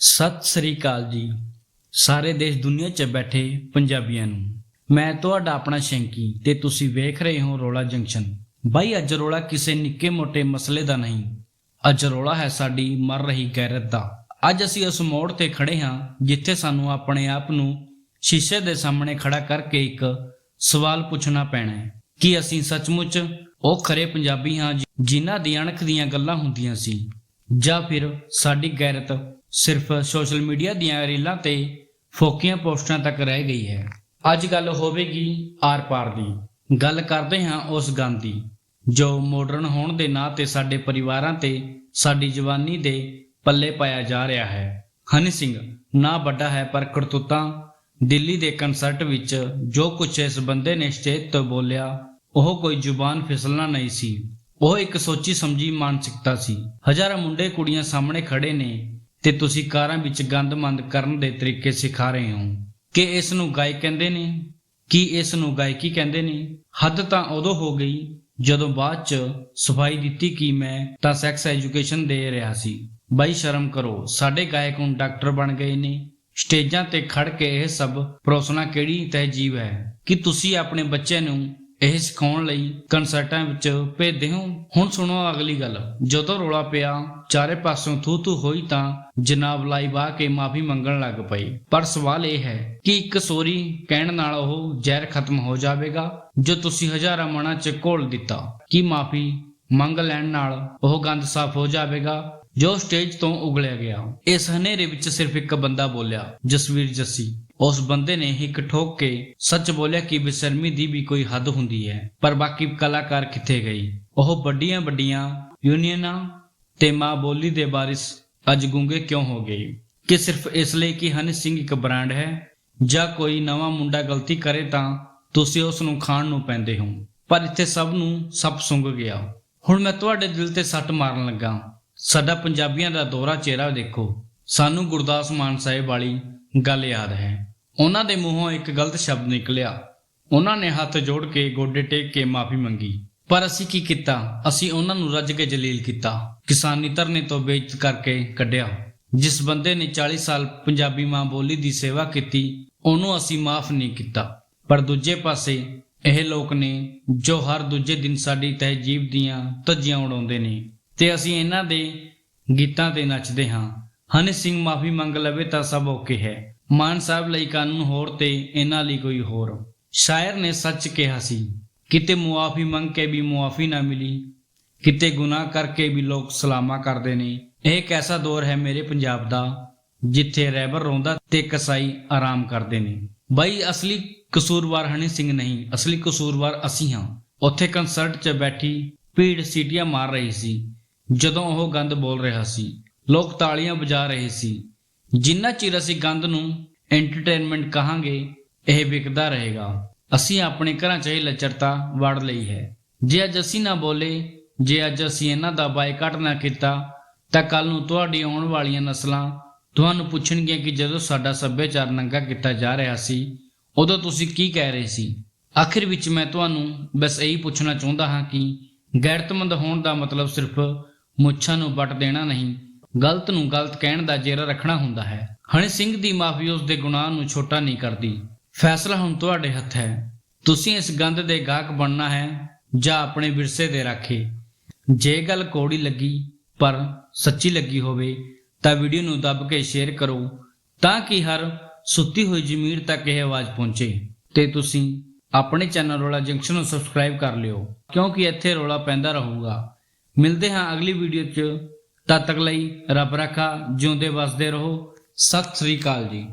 ਸਤਿ ਸ੍ਰੀ ਅਕਾਲ ਜੀ। ਸਾਰੇ ਦੇਸ਼ ਦੁਨੀਆ 'ਚ ਬੈਠੇ ਪੰਜਾਬੀਆਂ ਨੂੰ। ਮੈਂ ਤੁਹਾਡਾ ਆਪਣਾ ਸ਼ੈਂਕੀ ਤੇ ਤੁਸੀਂ ਵੇਖ ਰਹੇ ਹੋ ਰੋਲਾ ਜੰਕਸ਼ਨ। ਬਾਈ, ਅੱਜ ਰੋਲਾ ਕਿਸੇ ਨਿੱਕੇ ਮੋਟੇ ਮਸਲੇ ਦਾ ਨਹੀਂ। ਅੱਜ ਰੋਲਾ ਹੈ ਸਾਡੀ ਮਰ ਰਹੀ ਗੈਰਤ ਦਾ। ਅੱਜ ਅਸੀਂ ਉਸ ਮੋੜ ਤੇ ਖੜੇ ਹਾਂ, ਜਿੱਥੇ ਸਾਨੂੰ ਆਪਣੇ ਆਪ ਨੂੰ ਸ਼ੀਸ਼ੇ ਦੇ ਸਾਹਮਣੇ ਖੜਾ ਕਰਕੇ ਇੱਕ ਸਵਾਲ ਪੁੱਛਣਾ ਪੈਣਾ ਹੈ। ਕਿ ਅਸੀਂ ਸੱਚਮੁੱਚ ਉਹ ਖਰੇ ਪੰਜਾਬੀ ਹਾਂ, ਜਿ- ਜਿਨ੍ਹਾਂ ਦੀ ਅਣਖ ਦੀਆਂ ਗੱਲਾਂ ਹੁੰਦੀਆਂ ਸੀ, ਜਾਂ ਫਿਰ ਸਾਡੀ ਗੈਰਤ ਸਿਰਫ ਸੋਸ਼ਲ ਮੀਡੀਆ ਦੀਆਂ ਰੀਲਾਂ ਤੇ ਫੋਕੀਆਂ ਪੋਸਟਾਂ ਤੱਕ ਰਹਿ ਗਈ ਹੈ। ਅੱਜ ਗੱਲ ਹੋਵੇਗੀ ਆਰ-ਪਾਰ ਦੀ। ਗੱਲ ਕਰਦੇ ਹਾਂ ਉਸ ਗੰਦ ਦੀ, ਜੋ ਮਾਡਰਨ ਹੋਣ ਦੇ ਨਾਂ ਤੇ ਸਾਡੇ ਪਰਿਵਾਰਾਂ ਤੇ ਸਾਡੀ ਜਵਾਨੀ ਦੇ ਪੱਲੇ ਪਾਇਆ ਜਾ ਰਿਹਾ ਹੈ। ਹਨੀ ਸਿੰਘ, ਨਾ ਵੱਡਾ ਹੈ ਪਰ ਕਰਤੂਤਾਂ, ਦਿੱਲੀ ਦੇ ਕਨਸਰਟ ਵਿੱਚ ਜੋ ਕੁਝ ਇਸ ਬੰਦੇ ਨੇ ਸਟੇਜ ਤੋਂ ਬੋਲਿਆ, ਉਹ ਕੋਈ ਜ਼ੁਬਾਨ ਫਿਸਲਣਾ ਨਹੀਂ ਸੀ। ਉਹ ਇੱਕ ਸੋਚੀ ਸਮਝੀ ਮਾਨਸਿਕਤਾ ਸੀ। ਹਜ਼ਾਰਾਂ ਮੁੰਡੇ ਕੁੜੀਆਂ ਸਾਹਮਣੇ ਖੜੇ ਨੇ ਤੇ ਤੁਸੀਂ ਕਾਰਾਂ ਵਿੱਚ ਗੰਦ ਕਰਨ ਦੇ ਤਰੀਕੇ ਸਿਖਾ ਰਹੇ ਹੋ। ਕਿ ਇਸ ਨੂੰ ਗਾਇਕ ਕਹਿੰਦੇ ਨੇ, ਕੀ ਇਸ ਨੂੰ ਗਾਇਕੀ ਕਹਿੰਦੇ ਨੇ? ਹੱਦ ਤਾਂ ਉਦੋਂ ਹੋ ਗਈ ਜਦੋਂ ਬਾਅਦ ਚ ਸਫ਼ਾਈ ਦਿੱਤੀ ਕਿ ਮੈਂ ਤਾਂ ਸੈਕਸ ਐਜੂਕੇਸ਼ਨ ਦੇ ਰਿਹਾ ਸੀ। ਬਾਈ ਸ਼ਰਮ ਕਰੋ, ਸਾਡੇ ਗਾਇਕ ਹੁਣ ਡਾਕਟਰ ਬਣ ਗਏ ਨੇ। ਸਟੇਜਾਂ ਤੇ ਖੜ ਕੇ ਇਹ ਸਭ ਪਰੋਸਣਾ ਕਿਹੜੀ ਤਹਿਜੀਬ ਹੈ? ਕਿ ਤੁਸੀਂ ਆਪਣੇ ਬੱਚੇ ਨੂੰ ਇਹ ਸਿਖਾਉਣ ਲਈ ਕਨਸਰਟਾਂ ਵਿੱਚ ਭੇਜਦੇ ਹੋ? ਹੁਣ ਸੁਣੋ ਅਗਲੀ ਗੱਲ। ਜਦੋਂ ਰੋਲਾ ਪਿਆ, ਚਾਰੇ ਪਾਸੋਂ ਥੂ ਥੂ ਹੋਈ ਤਾਂ ਜਨਾਬ ਲਾਈ ਵਾਹ ਕੇ ਮਾਫੀ ਮੰਗਣ ਲੱਗ ਪਈ। ਪਰ ਸਵਾਲ ਇਹ ਹੈ ਕਿ ਇੱਕ ਸੋਰੀ ਕਹਿਣ ਨਾਲ ਉਹ ਜ਼ਹਿਰ ਖਤਮ ਹੋ ਜਾਵੇਗਾ, ਜੋ ਤੁਸੀਂ ਹਜ਼ਾਰਾਂ ਮਨਾਂ 'ਚ ਘੋਲ ਦਿੱਤਾ। ਕੀ ਮਾਫੀ ਮੰਗ ਲੈਣ ਨਾਲ ਉਹ ਗੰਦ ਸਾਫ਼ ਹੋ ਜਾਵੇਗਾ? ਜੋ ਸਟੇਜ ਤੋਂ ਉਗਲਿਆ ਗਿਆ। ਇਸ ਹਨੇਰੇ ਵਿੱਚ ਸਿਰਫ ਇੱਕ ਬੰਦਾ ਬੋਲਿਆ, ਜਸਵੀਰ ਜੱਸੀ। ਉਸ ਬੰਦੇ ਨੇ ਹਿੱਕ ਠੋਕ ਕੇ ਸੱਚ ਬੋਲਿਆ ਕਿ ਬੇਸ਼ਰਮੀ ਦੀ ਵੀ ਕੋਈ ਹੱਦ ਹੁੰਦੀ ਹੈ, ਪਰ ਬਾਕੀ ਕਲਾਕਾਰ ਕਿੱਥੇ ਗਈ ਉਹ ਵੱਡੀਆਂ ਵੱਡੀਆਂ ਯੂਨੀਅਨਾਂ ਤੇ ਮਾਂ ਬੋਲੀ ਦੇ ਬਾਰਿਸ ਅੱਜ ਗੁੰਗੇ ਕਿਉਂ ਹੋ ਗਏ? ਕਿ ਸਿਰਫ ਇਸ ਲਈ ਕਿ ਹਨੀ ਸਿੰਘ ਇੱਕ ਬ੍ਰਾਂਡ ਹੈ, ਜਾਂ ਕੋਈ ਨਵਾਂ ਮੁੰਡਾ ਗਲਤੀ ਕਰੇ ਤਾਂ ਤੁਸੀਂ ਉਸ ਨੂੰ ਖਾਣ ਨੂੰ ਪੈਂਦੇ ਹੋ? ਪਰ ਇੱਥੇ ਸਭ ਨੂੰ ਸੱਪ ਸੁੰਘ ਗਿਆ। ਹੁਣ ਮੈਂ ਤੁਹਾਡੇ ਦਿਲ ਤੇ ਸੱਟ ਮਾਰਨ ਲੱਗਾ। ਸਾਡਾ ਪੰਜਾਬੀਆਂ ਦਾ ਦੋਹਰਾ ਚਿਹਰਾ ਦੇਖੋ। ਸਾਨੂੰ ਗੁਰਦਾਸ ਮਾਨ ਸਾਹਿਬ ਵਾਲੀ ਗੱਲ ਯਾਦ ਹੈ। ਉਹਨਾਂ ਦੇ ਮੂੰਹੋਂ ਇੱਕ ਗਲਤ ਸ਼ਬਦ ਨਿਕਲਿਆ। ਉਹਨਾਂ ਨੇ ਹੱਥ ਜੋੜ ਕੇ ਗੋਡੇ ਟੇਕ ਕੇ ਮਾਫੀ ਮੰਗੀ। ਪਰ ਅਸੀਂ ਕੀ ਕੀਤਾ? ਅਸੀਂ ਉਹਨਾਂ ਨੂੰ ਰੱਜ ਕੇ ਜਲੀਲ ਕੀਤਾ। ਕਿਸਾਨੀ ਧਰਨੇ ਤੋਂ ਬੇਇੱਜ਼ਤ ਕਰਕੇ ਕੱਢਿਆ। ਜਿਸ ਬੰਦੇ ਨੇ 40 ਸਾਲ ਪੰਜਾਬੀ ਮਾਂ ਬੋਲੀ ਦੀ ਸੇਵਾ ਕੀਤੀ, ਉਹਨੂੰ ਅਸੀਂ ਮਾਫ ਨਹੀਂ ਕੀਤਾ। ਪਰ ਦੂਜੇ ਪਾਸੇ ਇਹ ਲੋਕ ਨੇ ਜੋ ਹਰ ਦੂਜੇ ਦਿਨ ਸਾਡੀ ਤਹਿਜੀਬ ਦੀਆਂ ਧੱਜੀਆਂ ਉਡਾਉਂਦੇ ਨੇ। ਤੇ ਅਸੀਂ ਇਹਨਾਂ ਦੇ ਗੀਤਾਂ ਤੇ ਨੱਚਦੇ ਹਾਂ। ਹਨੀ ਸਿੰਘ ਮਾਫੀ ਮੰਗ ਲਵੇ ਤਾਂ ਸਭ ਓਕੇ ਹੈ। ਮਾਨ ਸਾਹਿਬ ਲਈ ਕਾਨੂੰਨ ਹੋਰ ਤੇ ਇਹਨਾਂ ਲਈ ਕੋਈ ਹੋਰ। ਸ਼ਾਇਰ ਨੇ ਸੱਚ ਕਿਹਾ ਸੀ, ਕਿਤੇ ਮੁਆਫੀ ਮੰਗ ਕੇ ਵੀ ਮੁਆਫੀ ਨਾ ਮਿਲੀ, ਕਿਤੇ ਗੁਨਾਹ ਕਰਕੇ ਵੀ ਲੋਕ ਸਲਾਮਾ ਕਰਦੇ ਨੇ। ਇਹ ਕੈਸਾ ਦੌਰ ਹੈ ਮੇਰੇ ਪੰਜਾਬ ਦਾ, ਜਿੱਥੇ ਰੈਬਰ ਰੋਂਦਾ ਤੇ ਕਸਾਈ ਆਰਾਮ ਕਰਦੇ ਨੇ। ਬਾਈ, ਅਸਲੀ ਕਸੂਰਵਾਰ ਹਨੀ ਸਿੰਘ ਨਹੀਂ, ਅਸਲੀ ਕਸੂਰਵਾਰ ਅਸੀਂ ਹਾਂ। ਉੱਥੇ ਕੰਸਰਟ 'ਚ ਬੈਠੀ ਭੀੜ ਸੀਟੀਆਂ ਮਾਰ ਰਹੀ ਸੀ। ਜਦੋਂ ਉਹ ਗੰਦ ਬੋਲ ਰਿਹਾ ਸੀ, ਲੋਕ ਤਾਲੀਆਂ ਵਜਾ ਰਹੇ ਸੀ। ਜਿੰਨਾ ਚਿਰ ਅਸੀਂ ਗੰਦ ਨੂੰ ਐਂਟਰਟੇਨਮੈਂਟ ਕਹਾਂਗੇ, ਇਹ ਵਿਕਦਾ ਰਹੇਗਾ। ਅਸੀਂ ਆਪਣੇ ਘਰਾਂ 'ਚ ਇਹ ਲੱਚਰਤਾ ਵੜ ਲਈ ਹੈ। ਜੇ ਅੱਜ ਅਸੀਂ ਨਾ ਬੋਲੇ, ਜੇ ਅੱਜ ਅਸੀਂ ਇਹਨਾਂ ਦਾ ਬਾਈਕਾਟ ਨਾ ਕੀਤਾ, ਤਾਂ ਕੱਲ ਨੂੰ ਤੁਹਾਡੀ ਆਉਣ ਵਾਲੀਆਂ ਨਸਲਾਂ ਤੁਹਾਨੂੰ ਪੁੱਛਣਗੀਆਂ ਕਿ ਜਦੋਂ ਸਾਡਾ ਸੱਭਿਆਚਾਰ ਨੰਗਾ ਕੀਤਾ ਜਾ ਰਿਹਾ ਸੀ, ਉਦੋਂ ਤੁਸੀਂ ਕੀ ਕਹਿ ਰਹੇ ਸੀ? ਆਖਿਰ ਵਿੱਚ ਮੈਂ ਤੁਹਾਨੂੰ ਬਸ ਇਹੀ ਪੁੱਛਣਾ ਚਾਹੁੰਦਾ ਹਾਂ ਕਿ ਗੈਰਤਮੰਦ ਹੋਣ ਦਾ ਮਤਲਬ ਸਿਰਫ ਮੁੱਛਾਂ ਨੂੰ ਵੱਟ ਦੇਣਾ ਨਹੀਂ। ਗਲਤ ਨੂੰ ਗਲਤ ਕਹਿਣ ਦਾ ਜੇਰਾ ਰੱਖਣਾ ਹੁੰਦਾ ਹੈ। ਹਣੀ ਸਿੰਘ ਦੀ ਮਾਫੀ ਉਸ ਦੇ ਗੁਨਾਹ ਨੂੰ ਛੋਟਾ ਨਹੀਂ ਕਰਦੀ। ਫੈਸਲਾ ਹੁਣ ਤੁਹਾਡੇ ਹੱਥ ਹੈ। ਤੁਸੀਂ ਇਸ ਗੰਦ ਦੇ ਗਾਹਕ ਬਣਨਾ ਹੈ, ਜਾਂ ਆਪਣੇ ਵਿਰਸੇ ਦੇ ਰਾਖੇ। ਜੇ ਗੱਲ ਕੋੜੀ ਲੱਗੀ, ਪਰ ਸੱਚੀ ਲੱਗੀ ਹੋਵੇ, ਤਾਂ ਵੀਡੀਓ ਨੂੰ ਦੱਬ ਕੇ ਸ਼ੇਅਰ ਕਰੋ, ਤਾਂ ਕਿ ਹਰ ਸੁੱਤੀ ਹੋਈ ਜ਼ਮੀਰ ਤੱਕ ਇਹ ਆਵਾਜ਼ ਪਹੁੰਚੇ। ਤੇ ਤੁਸੀਂ ਆਪਣੇ ਚੈਨਲ ਰੋਲਾ ਜੰਕਸ਼ਨ ਨੂੰ ਸਬਸਕ੍ਰਾਈਬ ਕਰ ਲਿਓ, ਕਿਉਂਕਿ ਇੱਥੇ ਰੋਲਾ ਪੈਂਦਾ ਰਹੂਗਾ। ਮਿਲਦੇ ਹਾਂ ਅਗਲੀ ਵੀਡੀਓ 'ਚ। ਤਦ ਤੱਕ ਲਈ ਰੱਬ ਰੱਖਾ, ਜਿਉਂਦੇ ਵਸਦੇ ਰਹੋ। ਸਤਿ ਸ੍ਰੀ ਅਕਾਲ ਜੀ।